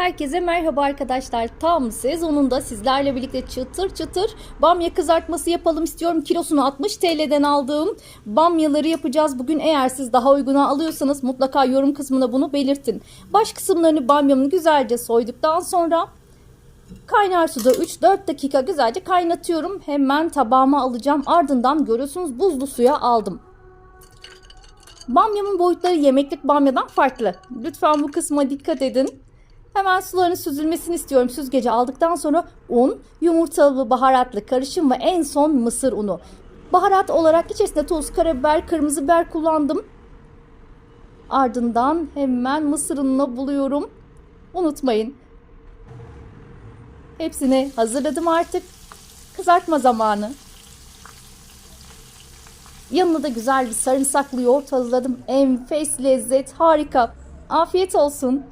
Herkese merhaba arkadaşlar. Tam sezonunda sizlerle birlikte çıtır çıtır bamya kızartması yapalım istiyorum. Kilosunu 60 TL'den aldığım bamyaları yapacağız. Bugün eğer siz daha uyguna alıyorsanız mutlaka yorum kısmına bunu belirtin. Baş kısımlarını bamyamın güzelce soyduktan sonra Kaynar suda 3-4 dakika güzelce kaynatıyorum. Hemen tabağıma alacağım. Ardından görüyorsunuz buzlu suya aldım. Bamyamın boyutları yemeklik bamyadan farklı. Lütfen bu kısma dikkat edin. Hemen suların süzülmesini istiyorum. Süzgeci aldıktan sonra un, yumurtalı baharatlı karışım ve en son mısır unu. Baharat olarak içerisinde tuz, karabiber, kırmızı biber kullandım. Ardından hemen mısır ununu buluyorum. Unutmayın. Hepsini hazırladım artık. Kızartma zamanı. Yanına da güzel bir sarımsaklı yoğurt hazırladım. Enfes lezzet, harika. Afiyet olsun.